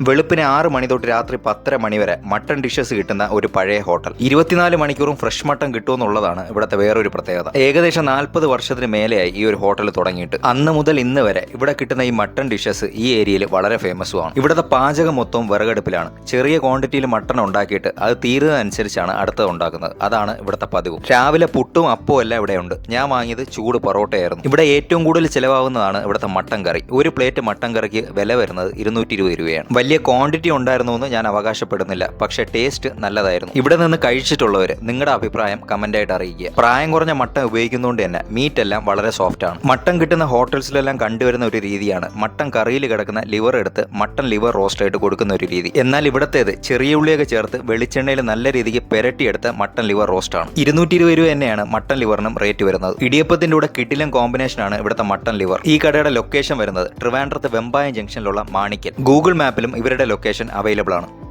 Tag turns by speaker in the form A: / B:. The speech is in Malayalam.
A: വെളുപ്പിന് ആറ് മണി തൊട്ട് രാത്രി പത്തര മണി വരെ മട്ടൺ ഡിഷസ് കിട്ടുന്ന ഒരു പഴയ ഹോട്ടൽ. ഇരുപത്തിനാല് മണിക്കൂറും ഫ്രഷ് മട്ടൺ കിട്ടുമെന്നുള്ളതാണ് ഇവിടുത്തെ വേറൊരു പ്രത്യേകത. ഏകദേശം നാൽപ്പത് വർഷത്തിന് മേലെയായി ഈ ഒരു ഹോട്ടൽ തുടങ്ങിയിട്ട്. അന്ന് മുതൽ ഇന്ന് വരെ ഇവിടെ കിട്ടുന്ന ഈ മട്ടൺ ഡിഷസ് ഈ ഏരിയയിൽ വളരെ ഫേമസുമാണ് ഇവിടുത്തെ പാചകം മൊത്തം വിറകടുപ്പിലാണ്. ചെറിയ ക്വാണ്ടിറ്റിയിൽ മട്ടൺ ഉണ്ടാക്കിയിട്ട് അത് തീരുന്നതനുസരിച്ചാണ് അടുത്തത് ഉണ്ടാക്കുന്നത്. അതാണ് ഇവിടുത്തെ പതിവ്. രാവിലെ പുട്ടും അപ്പവും എല്ലാം ഇവിടെയുണ്ട് ഞാൻ വാങ്ങിയത് ചൂട് പൊറോട്ടയായിരുന്നു. ഇവിടെ ഏറ്റവും കൂടുതൽ ചിലവാകുന്നതാണ് ഇവിടുത്തെ മട്ടൻ കറി. ഒരു പ്ലേറ്റ് മട്ടൻ കറിക്ക് വില വരുന്നത് ഇരുന്നൂറ്റി ഇരുപത് രൂപയാണ്. വലിയ ക്വാണ്ടിറ്റി ഉണ്ടായിരുന്നു എന്ന് ഞാൻ അവകാശപ്പെടുന്നില്ല. പക്ഷെ ടേസ്റ്റ് നല്ലതായിരുന്നു. ഇവിടെ നിന്ന് കഴിച്ചിട്ടുള്ളവർ നിങ്ങളുടെ അഭിപ്രായം കമന്റ് ആയിട്ട് അറിയിക്കുക. പ്രായം കുറഞ്ഞ മട്ടൻ ഉപയോഗിക്കുന്നതുകൊണ്ട് തന്നെ മീറ്റ് എല്ലാം വളരെ സോഫ്റ്റ് ആണ്. മട്ടൻ കിട്ടുന്ന ഹോട്ടൽസിലെല്ലാം കണ്ടുവരുന്ന ഒരു രീതിയാണ്. മട്ടൻ കറിയിൽ കിടക്കുന്ന ലിവർ എടുത്ത് മട്ടൻ ലിവർ റോസ്റ്റ് ആയിട്ട് കൊടുക്കുന്ന ഒരു രീതി. എന്നാൽ ഇവിടത്തേത് ചെറിയ ഉള്ളിയൊക്കെ ചേർത്ത് വെളിച്ചെണ്ണയിൽ നല്ല രീതിക്ക് പെരട്ടിയെടുത്ത മട്ടൻ ലിവർ റോസ്റ്റ് ആണ്. ഇരുന്നൂറ്റി ഇരുപത് രൂപ തന്നെയാണ് മട്ടൻ ലിവറിനും റേറ്റ് വരുന്നത്. ഇടിയപ്പത്തിന്റെ കൂടെ കിട്ടിലും കോമ്പിനേഷൻ ആണ് ഇവിടുത്തെ മട്ടൻ ലിവർ ഈ കടയുടെ ലൊക്കേഷൻ വരുന്നത് ട്രിവാൻഡ്രത്ത് വെമ്പായം ജംഗ്ഷനിലുള്ള മാണിക്കൽ. ഗൂഗിൾ മാപ്പിലും ഇവരുടെ ലൊക്കേഷൻ അവൈലബിൾ ആണ്.